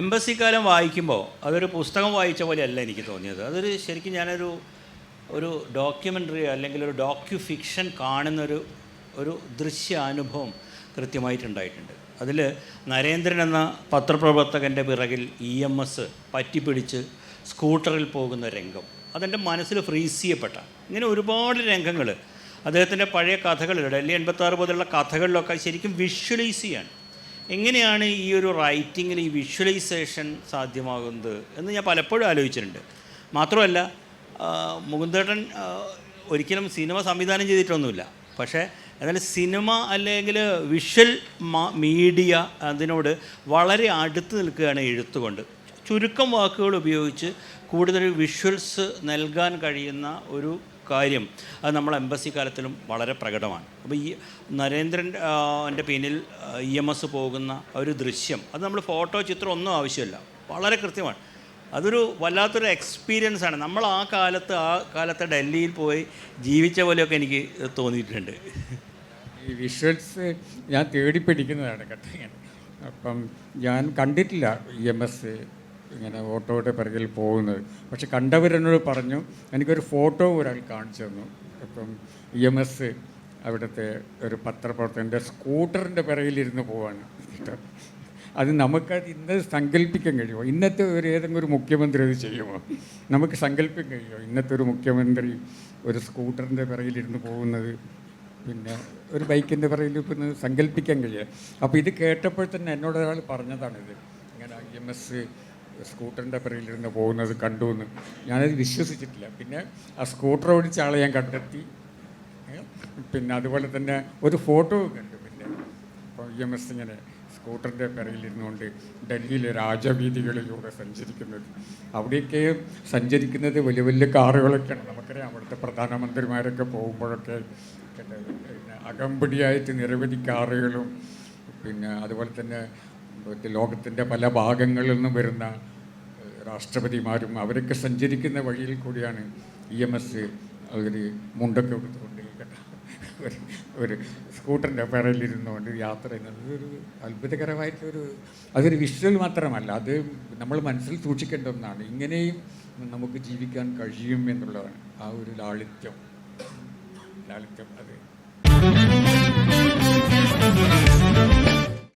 Embassy കാലം വായിക്കുമ്പോൾ അതൊരു പുസ്തകം വായിച്ച പോലെയല്ല എനിക്ക് തോന്നിയത്. അതൊരു ശരിക്കും ഞാനൊരു ഒരു ഡോക്യുമെന്ററി അല്ലെങ്കിൽ ഒരു ഡോക്യു ഫിക്ഷൻ കാണുന്നൊരു ഒരു ദൃശ്യാനുഭവം കൃത്യമായിട്ടുണ്ടായിട്ടുണ്ട്. അതിൽ നരേന്ദ്രൻ എന്ന പത്രപ്രവർത്തകന്റെ പിറകിൽ ഇ എം എസ് പറ്റിപ്പിടിച്ച് സ്കൂട്ടറിൽ പോകുന്ന രംഗം അതെന്റെ മനസ്സിൽ ഫ്രീസ് ചെയ്യപ്പെട്ട ഇങ്ങനെ ഒരുപാട് രംഗങ്ങൾ അദ്ദേഹത്തിന്റെ പഴയ കഥകളിലൂടെ ഡൽഹി എൺപത്താറ് പോലുള്ള കഥകളിലൊക്കെ ശരിക്കും വിഷ്വലൈസ് ചെയ്യാണ്. എങ്ങനെയാണ് ഈ ഒരു റൈറ്റിങ്ങിൽ ഈ വിഷ്വലൈസേഷൻ സാധ്യമാകുന്നത് എന്ന് ഞാൻ പലപ്പോഴും ആലോചിച്ചിട്ടുണ്ട്. മാത്രമല്ല മുകുന്ദേട്ടൻ ഒരിക്കലും സിനിമ സംവിധാനം ചെയ്തിട്ടൊന്നുമില്ല. പക്ഷേ എന്നാൽ സിനിമ അല്ലെങ്കിൽ വിഷ്വൽ മീഡിയ അതിനോട് വളരെ അടുത്ത് നിൽക്കുകയാണ് എഴുത്തുകൊണ്ട്. ചുരുക്കം വാക്കുകൾ ഉപയോഗിച്ച് കൂടുതൽ വിഷ്വൽസ് നൽകാൻ കഴിയുന്ന ഒരു കാര്യം. അത് നമ്മൾ എംബസി കാലത്തിലും വളരെ പ്രകടമാണ്. അപ്പോൾ ഈ നരേന്ദ്രൻ എന്റെ പിന്നിൽ ഇ എം എസ് പോകുന്ന ഒരു ദൃശ്യം അത് നമ്മൾ ഫോട്ടോ ചിത്രം ഒന്നും ആവശ്യമില്ല. വളരെ കൃത്യമാണ്. അതൊരു വല്ലാത്തൊരു എക്സ്പീരിയൻസ് ആണ്. നമ്മൾ ആ കാലത്ത് ആ കാലത്തെ ഡൽഹിയിൽ പോയി ജീവിച്ച പോലെയൊക്കെ എനിക്ക് തോന്നിയിട്ടുണ്ട്. ഈ വിഷ്വൽസ് ഞാൻ തേടി പിടിക്കുന്നതാണ് കേട്ടോ അപ്പം ഞാൻ കണ്ടിട്ടില്ല ഇ എം എസ് ഇങ്ങനെ ഓട്ടോയുടെ പിറകിൽ പോകുന്നത്. പക്ഷെ കണ്ടവരെന്നോട് പറഞ്ഞു എനിക്കൊരു ഫോട്ടോ ഒരാൾ കാണിച്ചു തന്നു. ഇപ്പം ഇ എം എസ് അവിടുത്തെ ഒരു പത്രപ്രവർത്തകന്റെ സ്കൂട്ടറിന്റെ പിറകിലിരുന്ന് പോവാണ് അത് നമുക്കത് ഇന്ന് സങ്കല്പിക്കാൻ കഴിയുമോ? ഇന്നത്തെ ഒരു ഏതെങ്കിലും ഒരു മുഖ്യമന്ത്രി അത് ചെയ്യുമോ? നമുക്ക് സങ്കല്പിക്കാൻ കഴിയുമോ? ഇന്നത്തെ ഒരു മുഖ്യമന്ത്രി ഒരു സ്കൂട്ടറിന്റെ പിറകിലിരുന്ന് പോകുന്നത് പിന്നെ ഒരു ബൈക്കിന്റെ പിറകിൽ ഇപ്പം സങ്കല്പിക്കാൻ കഴിയുക അപ്പോൾ ഇത് കേട്ടപ്പോൾ തന്നെ എന്നോട് ഒരാൾ പറഞ്ഞതാണിത്. ഇങ്ങനെ ഐ എം എസ് സ്കൂട്ടറിന്റെ പിറകിലിരുന്ന് പോകുന്നത് കണ്ടു എന്ന് ഞാനത് വിശ്വസിച്ചിട്ടില്ല. പിന്നെ ആ സ്കൂട്ടർ ഓടിച്ച ആളെ ഞാൻ കണ്ടെത്തി. പിന്നെ അതുപോലെ തന്നെ ഒരു ഫോട്ടോ കണ്ടു. പിന്നെ ഇപ്പോൾ ഇ എം എസ് ഇങ്ങനെ സ്കൂട്ടറിന്റെ പിറകിലിരുന്നുകൊണ്ട് ഡൽഹിയിലെ രാജവീതികളിലൂടെ സഞ്ചരിക്കുന്നത്. അവിടെയൊക്കെ സഞ്ചരിക്കുന്നത് വലിയ വലിയ കാറുകളൊക്കെയാണ്. നമുക്കറിയാം അവിടുത്തെ പ്രധാനമന്ത്രിമാരൊക്കെ പോകുമ്പോഴൊക്കെ പിന്നെ അകമ്പടിയായിട്ട് നിരവധി കാറുകളും പിന്നെ അതുപോലെ തന്നെ ലോകത്തിന്റെ പല ഭാഗങ്ങളിൽ നിന്നും വരുന്ന രാഷ്ട്രപതിമാരും അവരൊക്കെ സഞ്ചരിക്കുന്ന വഴിയിൽ കൂടിയാണ് ഇ എം എസ് അവർ മുണ്ടൊക്കെ എടുത്തുകൊണ്ട് ഒരു ഒരു സ്കൂട്ടറിന്റെ പിറയിലിരുന്നുകൊണ്ട് യാത്ര ചെയ്യുന്നത്. ഒരു അത്ഭുതകരമായിട്ടൊരു അതൊരു വിഷ്വൽ മാത്രമല്ല അത് നമ്മൾ മനസ്സിൽ സൂക്ഷിക്കേണ്ട ഒന്നാണ്. ഇങ്ങനെയും നമുക്ക് ജീവിക്കാൻ കഴിയും എന്നുള്ളതാണ് ആ ഒരു ലാളിത്യം. ലാളിത്യം അത്